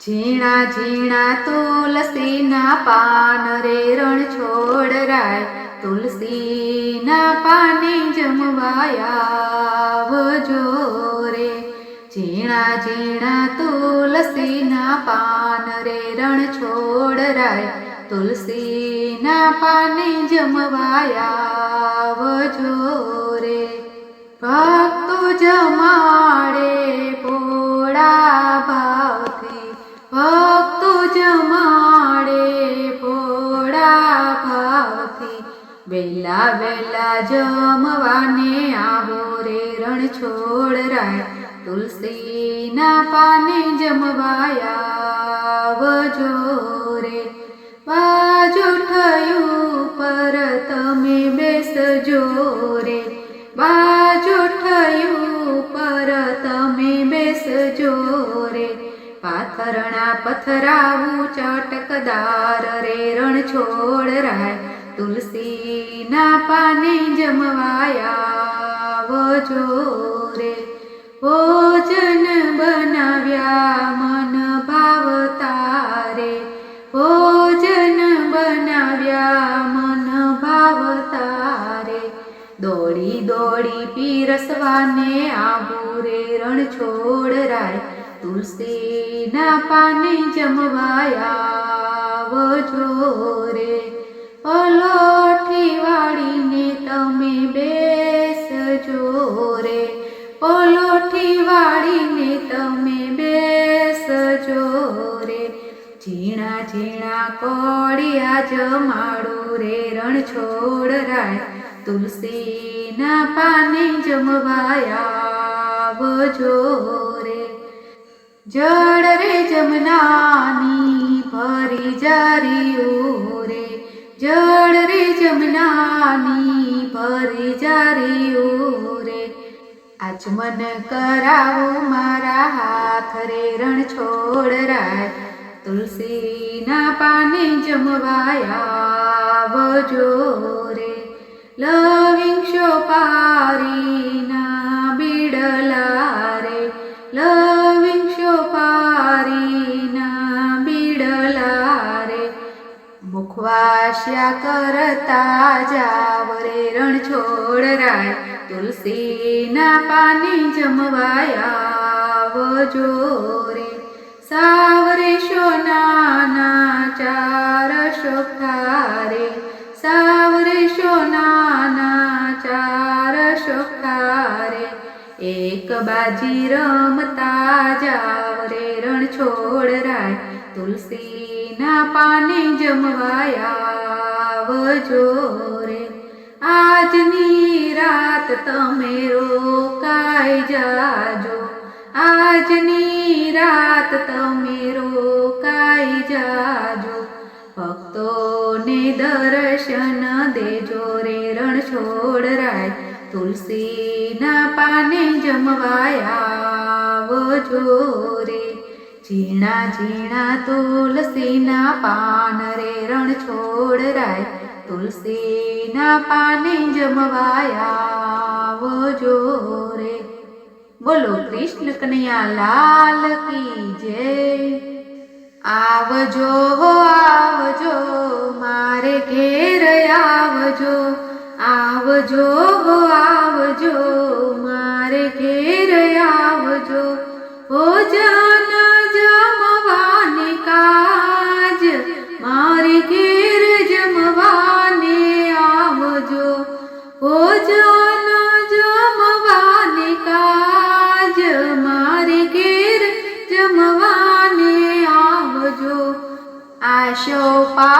ઝીણા ઝીણા તુલસીના પાન રે રણ છોડ રાય તુલસીના પાને જમવાયા રે. ઝીણા ઝીણા તુલસીના પાન રે રણ છોડ રાય તુલસીના પાને જમવાયાવજો રે ભક્તો જમાડે પોળા ભાવથી. ભક્તો જમાડે પોળા ભાવથી. વેલા વેલા જમવાને આવો રે રણ છોડ રાય. તુલસીના પાને જમવાયા રે. બાજુ થયું પર તમે બેસજો રે. બાજુ પાથરણા પથરાવું ચટકદાર રે રણ છોડ રાય તુલસીના પાને જમવાયા. રે ભોજન બનાવ્યા જમવાયા રે. પલોઠી વાળીને તમે બેસજો રે. પલોઠી વાળીને તમે બેસજો રે. ઝીણા ઝીણા કોડિયા જમાડું રે રણ છોડ રાય. તુલસીના પાને જમવાયા રે જળ રે જમનાની ભરી જારીઓ રે જળ રે જમનાની ભરી જારીઓ રે આચમન કરાવો મારા હાથ રે, રણ છોડ રાય. તુલસીના પાને જમવાયા રે. લવિંગ પારીના મુખવાસ્યા કરતા જાવ રે રણ છોડરાય તુલસીના પાની જમવાયા રે. સાવરે સોનાના ચાર શોખારે સાવરે સોનાના ચાર શોખારે એક બાજી રમતા જાવ રે રણ છોડરાય તુલસીના પાને જમવાયા રે. આજની રાત તમે રોકાઈ જાજો. આજની રાત તમે રોકાઈ જાજો. ભક્તોને દર્શન દેજો રે, રણ છોડ રાય તુલસીના પાને જમવાયા રે. ઝીણા ઝીણા તુલસીના પાન રે, રણ છોડ રાય તુલસીના પાને જમવાયા રે. બોલો કૃષ્ણ કનૈયા, લાલ કી જય. આવજો આવજો, મારે ઘેર આવજો. આવજો આવજો, મારે ઘેર આવજો. ભોજન જમવાને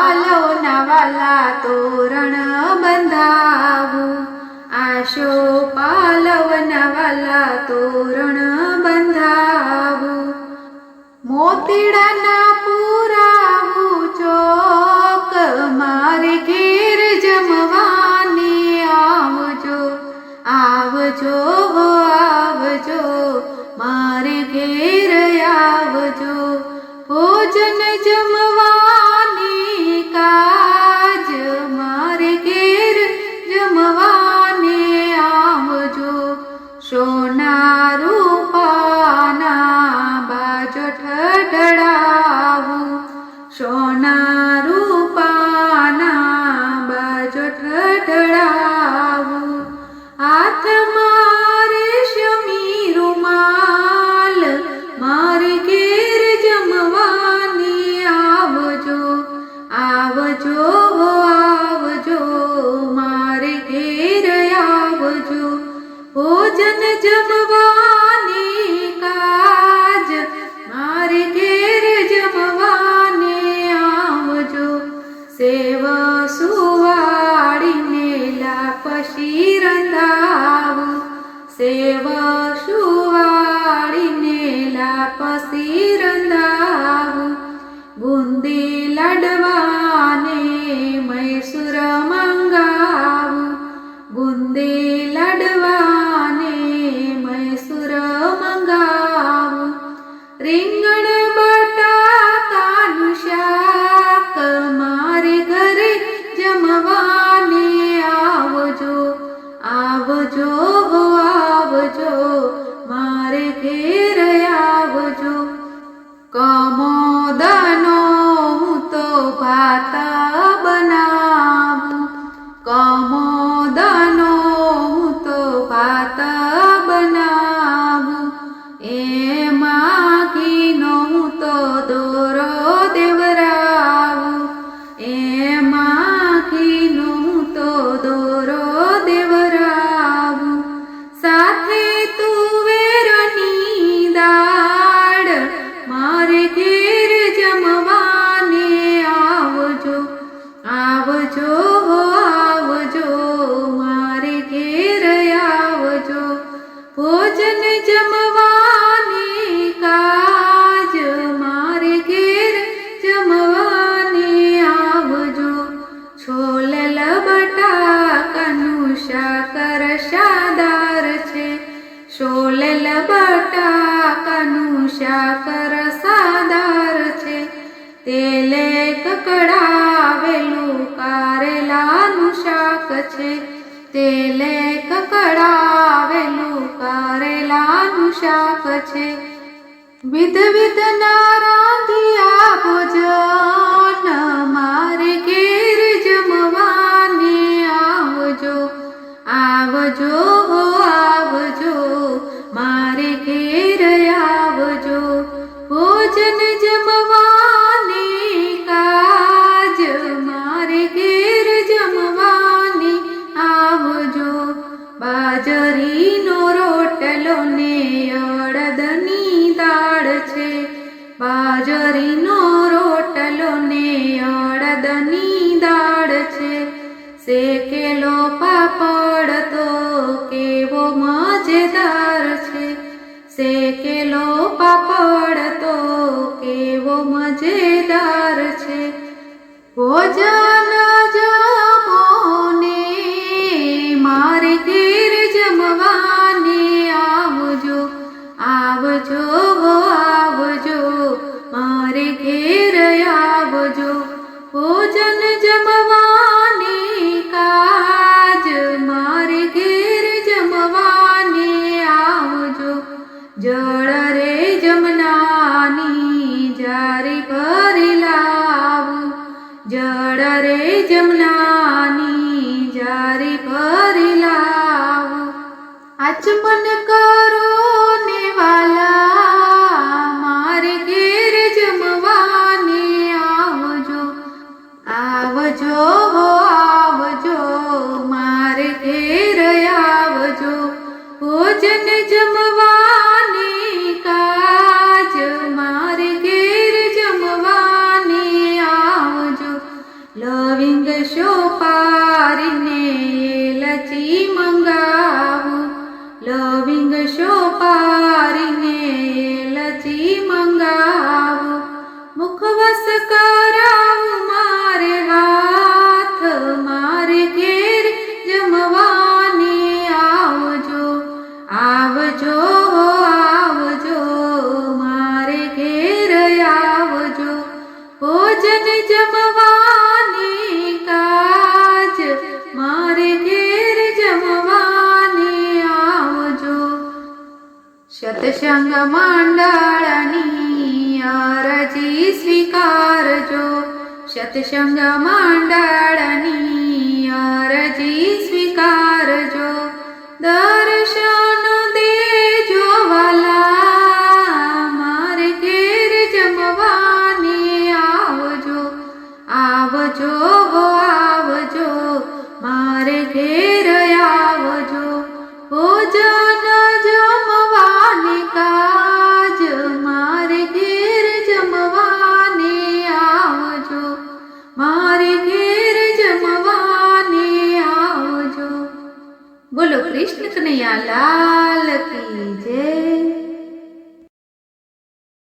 પાલો વાલા તોરણ બંધાવું. આશો પાલવ નવાલા તોરણ બંધાવું. મોતીડાના પુરાવું ચોક મારે ઘેર જમવાને આવજો. આવજો આવજો. મારે ઘેર ढ શાકર સાદાર છે. તેલે કકડાવેલું કારેલાનું શાક છે. તેલે કકડાવેલું કારેલાનું શાક છે. વિધ વિધ ના રાંધિયા ભોજન મારે ઘેર જમવાને આવજો. આવજો ભોજન જમોને મારે ઘેર જમવાને આવજો આવજો આવજો, મારે ઘેર આવજો. ભોજન જમવાને કાજ, મારે ઘેર જમવાને આવજો. જળ રે જમનાની જારે una મંગાવું. લવિંગ શોપારીને લચી મંગાવું. મુખવસ કરાવ મારે હાથ, મારે ઘેર જમવાને આવજો. આવજો આવજો, મારે ઘેર આવજો. ભોજન જમવા સંઘ મંડળની અરજી સ્વીકારજો. સત્સંગ મંડળની અરજી કનૈયા લાલ કી જય.